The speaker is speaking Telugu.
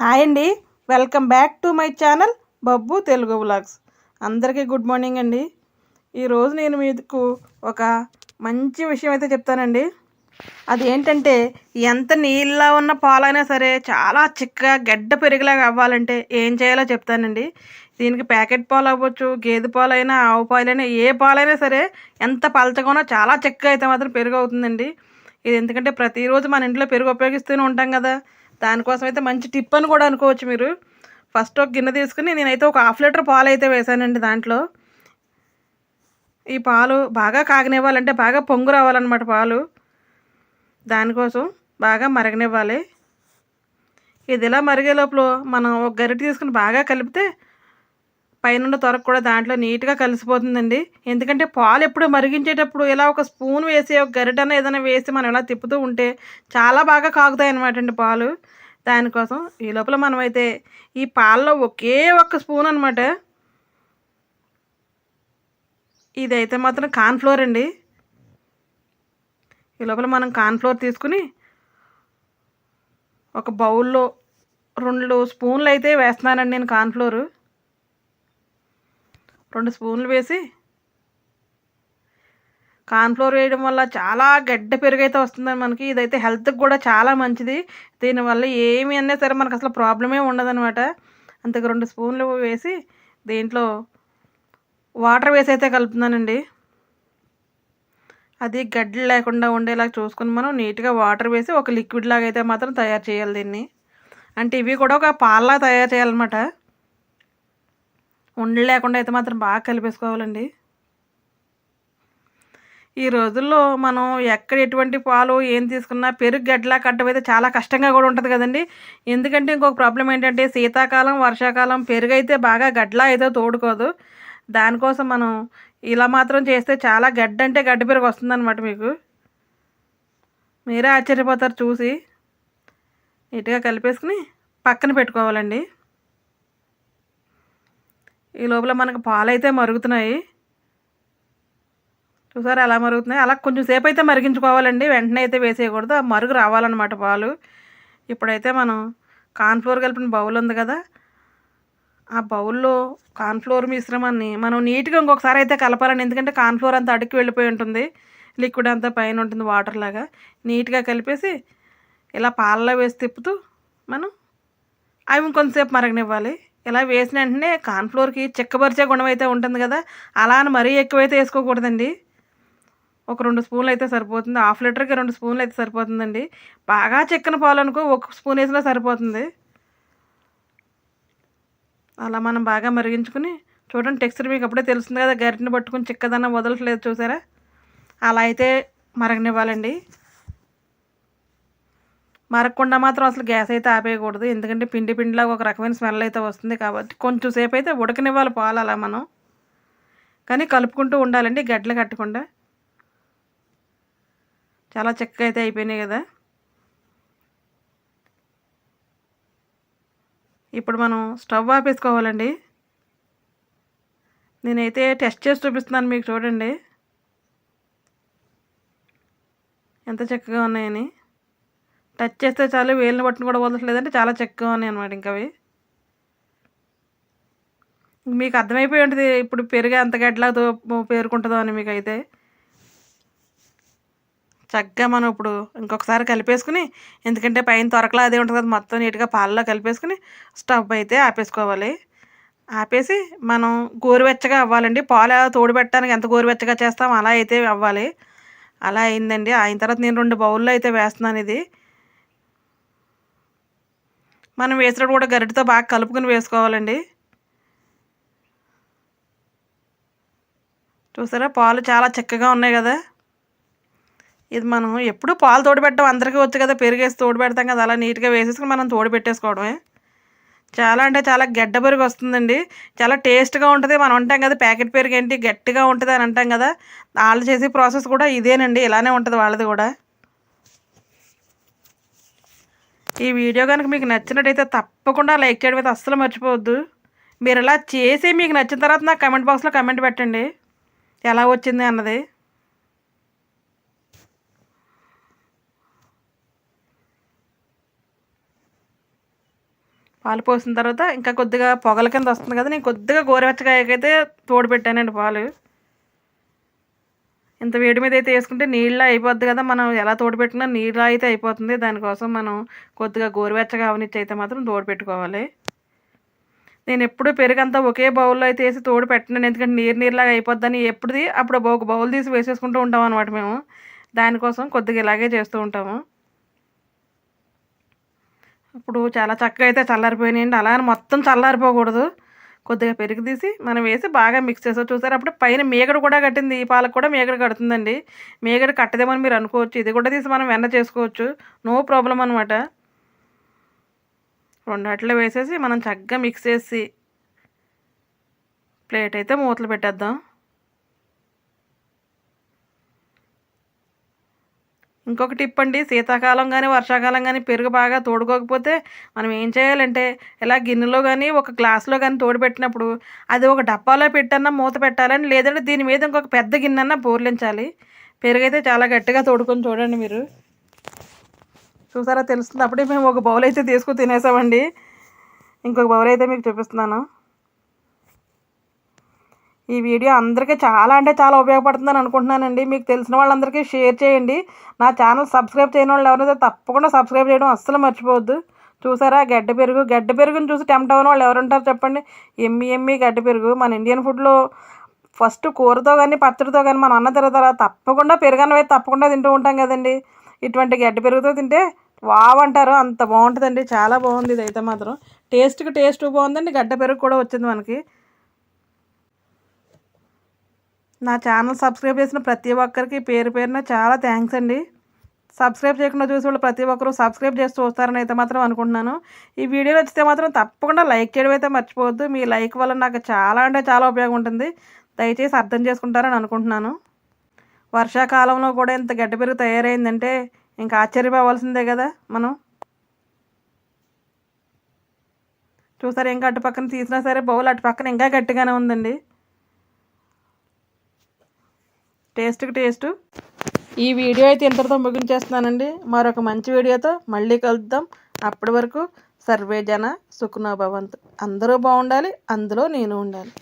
హాయ్ అండి. Welcome back to my channel Babbu Telugu blogs అందరికీ గుడ్ మార్నింగ్ అండి. ఈరోజు నేను మీకు ఒక మంచి విషయం అయితే చెప్తానండి. అది ఏంటంటే ఎంత నీళ్ళ ఉన్న పాలైనా సరే చాలా చిక్కగా గడ్డ పెరిగేలాగా అవ్వాలంటే ఏం చేయాలో చెప్తానండి. దీనికి ప్యాకెట్ పాలు అవ్వచ్చు గేదె పాలైనా ఆవు పాలైనా ఏ పాలైనా సరే ఎంత పలచగానో చాలా చిక్కగా అయితే మాత్రం పెరుగు అవుతుందండి. ఇది ఎందుకంటే ప్రతిరోజు మన ఇంట్లో పెరుగు ఉపయోగిస్తూనే ఉంటాం కదా. దానికోసం అయితే మంచి టిప్ అని కూడా అనుకోవచ్చు మీరు. ఫస్ట్ ఒక గిన్నె తీసుకుని నేనైతే ఒక హాఫ్ లీటర్ పాలు అయితే వేసానండి దాంట్లో. ఈ పాలు బాగా కాగనివ్వాలంటే బాగా పొంగు రావాలన్నమాట పాలు. దానికోసం బాగా మరగనివ్వాలి. ఇది ఇలా మరిగే లోపల మనం ఒక గరిటె తీసుకుని బాగా కలిపితే పైన తొరకు కూడా దాంట్లో నీట్గా కలిసిపోతుందండి. ఎందుకంటే పాలు ఎప్పుడు మరిగించేటప్పుడు ఇలా ఒక స్పూన్ వేసి ఒక గరిటన ఏదైనా వేసి మనం ఇలా తిప్పుతూ ఉంటే చాలా బాగా కాగుతాయి అనమాట అండి పాలు. దానికోసం ఈ లోపల మనమైతే ఈ పాలలో ఒకే ఒక్క స్పూన్ అనమాట ఇదైతే మాత్రం కార్న్ఫ్లోర్ అండి. ఈ లోపల మనం కార్న్ఫ్లోర్ తీసుకుని ఒక బౌల్లో రెండు స్పూన్లు అయితే వేస్తున్నానండి నేను కార్న్ఫ్లోరు. రెండు స్పూన్లు వేసి కార్న్ఫ్లోర్ వేయడం వల్ల చాలా గడ్డ పెరుగైతే వస్తుందని మనకి. ఇదైతే హెల్త్కి కూడా చాలా మంచిది. దీనివల్ల ఏమి అన్నా సరే మనకు అసలు ప్రాబ్లమే ఉండదనమాట అంతకు రెండు స్పూన్లు వేసి దీంట్లో వాటర్ వేసి అయితే కలుపుతున్నానండి. అది గడ్డలు లేకుండా ఉండేలా చూసుకుని మనం నీట్గా వాటర్ వేసి ఒక లిక్విడ్ లాగా అయితే మాత్రం తయారు చేయాలి దీన్ని. అంటే ఇవి కూడా ఒక పాల్లా తయారు చేయాలన్నమాట. ఉండి లేకుండా అయితే మాత్రం బాగా కలిపేసుకోవాలండి. ఈ రోజుల్లో మనం ఎక్కడ ఎటువంటి పాలు ఏం తీసుకున్నా పెరుగు గడ్డలా కట్టడం అయితే చాలా కష్టంగా కూడా ఉంటుంది కదండి. ఎందుకంటే ఇంకొక ప్రాబ్లం ఏంటంటే శీతాకాలం వర్షాకాలం పెరుగు అయితే బాగా గడ్డలా అయితే తోడుకోదు. దానికోసం మనం ఇలా మాత్రం చేస్తే చాలా గడ్డ అంటే గడ్డ పెరుగు వస్తుందన్నమాట మీకు. మీరే ఆశ్చర్యపోతారు చూసి. నీట్గా కలిపేసుకుని పక్కన పెట్టుకోవాలండి. ఈ లోపల మనకు పాలు అయితే మరుగుతున్నాయి. చూసారు ఎలా మరుగుతున్నాయి? అలా కొంచెం సేపు అయితే మరిగించుకోవాలండి. వెంటనే అయితే వేసేయకూడదు. ఆ మరుగు రావాలన్నమాట పాలు. ఇప్పుడైతే మనం కాన్ఫ్లోర్ కలిపిన బౌల్ ఉంది కదా ఆ బౌల్లో కాన్ఫ్లోర్ మిశ్రమాన్ని మనం నీట్గా ఇంకొకసారి అయితే కలపాలండి. ఎందుకంటే కాన్ఫ్లోర్ అంతా అడుక్కి వెళ్ళిపోయి ఉంటుంది. లిక్విడ్ అంతా పైన ఉంటుంది వాటర్ లాగా. నీట్గా కలిపేసి ఇలా పాలలో వేసి తిప్పుతూ మనం అవి ఇంకొంతసేపు మరగనివ్వాలి. ఇలా వేసిన వెంటనే కార్న్ఫ్లోర్కి చిక్కపరిచే గుణం అయితే ఉంటుంది కదా అలా అని మరీ ఎక్కువైతే వేసుకోకూడదండి. ఒక రెండు స్పూన్లు అయితే సరిపోతుంది. హాఫ్ లీటర్కి రెండు స్పూన్లు అయితే సరిపోతుందండి. బాగా చిక్కన పాలు అనుకో ఒక స్పూన్ వేసినా సరిపోతుంది. అలా మనం బాగా మరిగించుకుని చూడండి టెక్స్చర్ మీకు అప్పుడే తెలుస్తుంది కదా గరిటిని పట్టుకుని చిక్కదనం వదలట్లేదు చూసారా? అలా అయితే మరగనివ్వాలండి. మరగకుండా మాత్రం అసలు గ్యాస్ అయితే ఆపేయకూడదు. ఎందుకంటే పిండి పిండిలాగా ఒక రకమైన స్మెల్ అయితే వస్తుంది కాబట్టి కొంచెం సేపు అయితే ఉడకనివ్వాలి పాలు అలా మనం. కానీ కలుపుకుంటూ ఉండాలండి గడ్డలు కట్టకుండా. చాలా చక్కగా అయితే అయిపోయినాయి కదా. ఇప్పుడు మనం స్టవ్ ఆపేసుకోవాలండి. నేనైతే టెస్ట్ చేసి చూపిస్తున్నాను మీకు చూడండి. ఎంత చక్కగా ఉన్నాయని. టచ్ చేస్తే చాలు వేలిని బట్టను కూడా వదలట్లేదంటే చాలా చక్కగా అని అనమాట ఇంకా అవి. మీకు అర్థమైపోయి ఉంటుంది ఇప్పుడు పెరుగు ఎంత గడ్డలాతో పేరుకుంటుందో అని మీకు అయితే చక్కగా మనం ఇప్పుడు ఇంకొకసారి కలిపేసుకుని ఎందుకంటే పైన త్వరకలా అదే ఉంటుంది కదా మొత్తం నీట్గా పాలలో కలిపేసుకుని స్టవ్ అయితే ఆపేసుకోవాలి. ఆపేసి మనం గోరువెచ్చగా అవ్వాలండి. పాలు తోడు పెట్టడానికి ఎంత గోరువెచ్చగా చేస్తాం అలా అయితే అవ్వాలి. అలా అయిందండి. అయిన తర్వాత నేను రెండు బౌల్లో అయితే వేస్తున్నాను ఇది. మనం వేసినప్పుడు కూడా గరిటతో బాగా కలుపుకొని వేసుకోవాలండి. చూసారా? పాలు చాలా చక్కగా ఉన్నాయి కదా. ఇది మనం ఎప్పుడు పాలు తోడు పెట్టడం అందరికీ వచ్చు కదా. పెరిగేసి తోడు పెడతాం కదా. అలా నీట్గా వేసేసుకుని మనం తోడు పెట్టేసుకోవడమే చాలా అంటే చాలా గడ్డ పెరుగు వస్తుందండి. చాలా టేస్ట్గా ఉంటుంది. మనం అంటాం కదా ప్యాకెట్ పెరుగు ఏంటి గట్టిగా ఉంటుంది అని అంటాం కదా. వాళ్ళు చేసే ప్రాసెస్ కూడా ఇదేనండి. ఇలానే ఉంటుంది వాళ్ళది కూడా. ఈ వీడియో కనుక మీకు నచ్చినట్టయితే తప్పకుండా లైక్ చేయడం అయితే అస్సలు మర్చిపోవద్దు. మీరు ఇలా చేసి మీకు నచ్చిన తర్వాత నాకు కమెంట్ బాక్స్లో కమెంట్ పెట్టండి. ఎలా వచ్చింది అన్నది. పాలు పోసిన తర్వాత ఇంకా కొద్దిగా పొగల కింద వస్తుంది కదా నేను కొద్దిగా గోరువెచ్చగాయకైతే తోడు పెట్టానండి పాలు. ఇంత వేడి మీద అయితే వేసుకుంటే నీళ్ళ అయిపోద్ది కదా మనం ఎలా తోడుపెట్టినా నీళ్ళ అయితే అయిపోతుంది. దానికోసం మనం కొద్దిగా గోరువెచ్చగా అవనిచ్చి అయితే మాత్రం తోడు పెట్టుకోవాలి. నేను ఎప్పుడు పెరుగంతా ఒకే బౌల్లో అయితే వేసి తోడు పెట్టినాను ఎందుకంటే నీరు నీరులాగా అయిపోద్దని ఎప్పుడుది అప్పుడు ఒక బౌల్ తీసి వేసేసుకుంటూ ఉంటాం అనమాట మేము. దానికోసం కొద్దిగా ఇలాగే చేస్తూ ఉంటాము. ఇప్పుడు చాలా చక్కగా అయితే చల్లారిపోయినాయండి. అలా అని మొత్తం చల్లారిపోకూడదు. కొద్దిగా పెరుగు తీసి మనం వేసి బాగా మిక్స్ చేసాం చూసారు? అప్పుడు పైన మేగడ కూడా కట్టింది. ఈ పాలకు కూడా మేగడ కడుతుందండి. మేగడ కట్టదేమని మీరు అనుకోవచ్చు. ఇది కూడా తీసి మనం వెన్న చేసుకోవచ్చు. నో ప్రాబ్లం అనమాట రెండట్లో వేసేసి మనం చక్కగా మిక్స్ చేసి ప్లేట్ అయితే మూతలు పెట్టేద్దాం. ఇంకొక టిప్ అండి శీతాకాలం కానీ వర్షాకాలం కానీ పెరుగు బాగా తోడుకోకపోతే మనం ఏం చేయాలంటే ఇలా గిన్నెలో కానీ ఒక గ్లాస్లో కానీ తోడుపెట్టినప్పుడు అది ఒక డబ్బాలో పెట్టన్నా మూత పెట్టాలని లేదంటే దీని మీద ఇంకొక పెద్ద గిన్నెన్నా బోర్లించాలి. పెరుగు అయితే చాలా గట్టిగా తోడుకొని చూడండి మీరు. చూసారా తెలుస్తుంది. అప్పుడే మేము ఒక బౌల్ అయితే తీసుకుని తినేసామండి. ఇంకొక బౌల్ అయితే మీకు చూపిస్తున్నాను. ఈ వీడియో అందరికీ చాలా అంటే చాలా ఉపయోగపడుతుందని అనుకుంటున్నానండి. మీకు తెలిసిన వాళ్ళందరికీ షేర్ చేయండి. నా ఛానల్ సబ్స్క్రైబ్ చేయని వాళ్ళు ఎవరైతే తప్పకుండా సబ్స్క్రైబ్ చేయడం అస్సలు మర్చిపోవద్దు. చూసారా? గడ్డ పెరుగు గడ్డ పెరుగుని చూసి టెంప్ట్ అవ్వని వాళ్ళు ఎవరుంటారు చెప్పండి. ఎమ్మి ఎమ్మి గడ్డ పెరుగు. మన ఇండియన్ ఫుడ్లో ఫస్ట్ కూరతో కానీ పచ్చడితో కానీ మన అన్న తిరుగుతారా తప్పకుండా పెరుగన్నం అయితే తప్పకుండా తింటూ ఉంటాం కదండి. ఇటువంటి గడ్డ పెరుగుతో తింటే వావ్ అంటారు. అంత బాగుంటుందండి. చాలా బాగుంది ఇది అయితే మాత్రం. టేస్ట్కి టేస్ట్ బాగుందండి. గడ్డ పెరుగు కూడా వచ్చింది మనకి. నా ఛానల్ సబ్స్క్రైబ్ చేసిన ప్రతి ఒక్కరికి పేరు పేరున చాలా థ్యాంక్స్ అండి. సబ్స్క్రైబ్ చేయకుండా చూసే వాళ్ళు ప్రతి ఒక్కరు సబ్స్క్రైబ్ చేసి చూస్తారని అయితే మాత్రం అనుకుంటున్నాను. ఈ వీడియో నచ్చితే మాత్రం తప్పకుండా లైక్ చేయడం అయితే మర్చిపోవద్దు. మీ లైక్ వల్ల నాకు చాలా అంటే చాలా ఉపయోగం ఉంటుంది. దయచేసి అర్థం చేసుకుంటారని అనుకుంటున్నాను. వర్షాకాలంలో కూడా ఇంత గడ్డ పెరుగు తయారైందంటే ఇంకా ఆశ్చర్యపోవాల్సిందే కదా మనం. చూసారు ఇంకా అటు పక్కన తీసినా సరే బౌల్ అటు పక్కన ఇంకా గట్టిగానే ఉందండి. టేస్ట్కి టేస్ట్. ఈ వీడియో అయితే ఇంతటితో ముగించేస్తున్నానండి. మరొక మంచి వీడియోతో మళ్ళీ కలుద్దాం. అప్పటి వరకు సర్వే జన అందరూ బాగుండాలి అందులో నేను ఉండాలి.